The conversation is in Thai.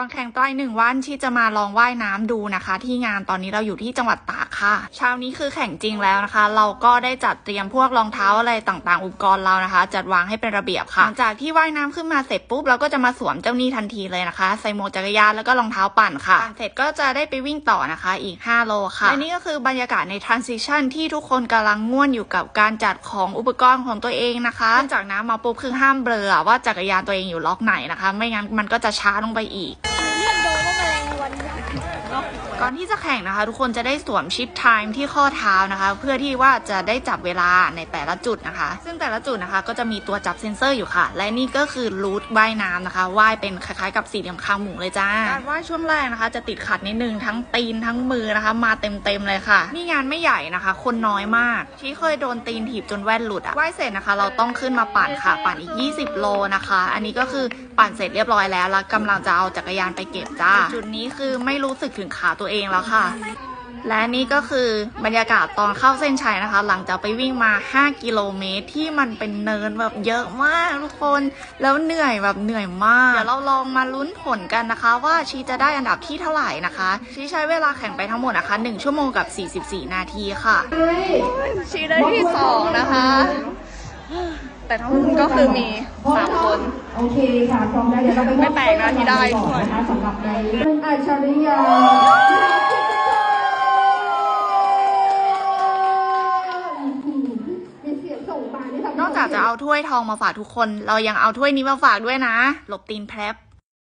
ก่อนแข่งต้อยหนึ่งวันที่จะมาลองว่ายน้ำดูนะคะ ที่งานตอนนี้เราอยู่ที่จังหวัดตากค่ะ เช้านี้คือแข่งจริงแล้วนะคะ เราก็ได้จัดเตรียมพวกรองเท้าอะไรต่างๆ อุปกรณ์เรานะคะ จัดวางให้เป็นระเบียบค่ะหลังจากที่ว่ายน้ำขึ้นมาเสร็จปุ๊บเราก็จะมาสวมเจ้านี่ทันทีเลยนะคะ ใส่หมวกจักรยานแล้วก็รองเท้าปั่นค่ะเสร็จก็จะได้ไปวิ่งต่อนะคะอีก 5 โลค่ะและนี่ก็คือบรรยากาศใน transition ที่ทุกคนกำลังง่วนอยู่กับการจัดของอุปกรณ์ของตัวเองนะคะเนื่องจากน้ำมาปุ๊บคือห้ามเบลอว่าจักรยานตัวเองอยู่ล็อกไหนนะคะ ไม่งั้นมันก็จะช้าลงไปอีก กษ์ ก่อนที่จะแข่งนะคะ ทุกคนจะได้สวมชิปไทม์ที่ข้อเท้านะคะ เพื่อที่ว่าจะได้จับเวลาในแต่ละจุดนะคะ ซึ่งแต่ละจุดนะคะก็จะมีตัวจับเซ็นเซอร์อยู่ค่ะ และนี่ก็คือรูทว่ายน้ำนะคะว่ายเป็นคล้ายๆกับสี่เหลี่ยมคางหมูเลยจ้าการว่ายช่วงแรกนะคะ จะติดขัดนิดนึงทั้งตีนทั้งมือนะคะ มาเต็มๆเลยค่ะนี่งานไม่ใหญ่นะคะ คนน้อยมากที่เคยโดนตีนถีบจนแว่นหลุดอะว่ายเสร็จนะคะ เราต้องขึ้นมาปั่นค่ะ ปั่นอีก 20 โลนะคะ อันนี้ก็คือปั่นเสร็จเรียบร้อยแล้วแล้วกำลังจะเอาจักรยานไปเก็บจ้า จุดนี้คือไม่รู้สึกถึงขาตัวเองแล้วค่ะ และนี่ก็คือบรรยากาศตอนเข้าเส้นชัยนะคะ หลังจากไปวิ่งมา 5 กิโลเมตรที่มันเป็นเนินแบบเยอะมากทุกคน แล้วเหนื่อยแบบเหนื่อยมาก เดี๋ยวเราลองมาลุ้นผลกันนะคะ ว่าชีจะได้อันดับที่เท่าไหร่นะคะ ชีใช้เวลาแข่งไปทั้งหมดนะคะ 1 ชั่วโมงกับ 44 นาทีค่ะ ชีได้ที่ 2 นะคะแต่ทั้งหมดก็คือมี3คนโอเคค่ะพร้อมได้เดี๋ยวเราไปมอบไม่แปลกนะที่ได้ก่อนนะคะสำหรับในคุณอัจฉริยะมีเสียงส่งมานี่ทำให้ นอกจากจะเอาถ้วยทองมาฝากทุกคน เรายังเอาถ้วยนี้มาฝากด้วยนะ หลบตีนแพรบ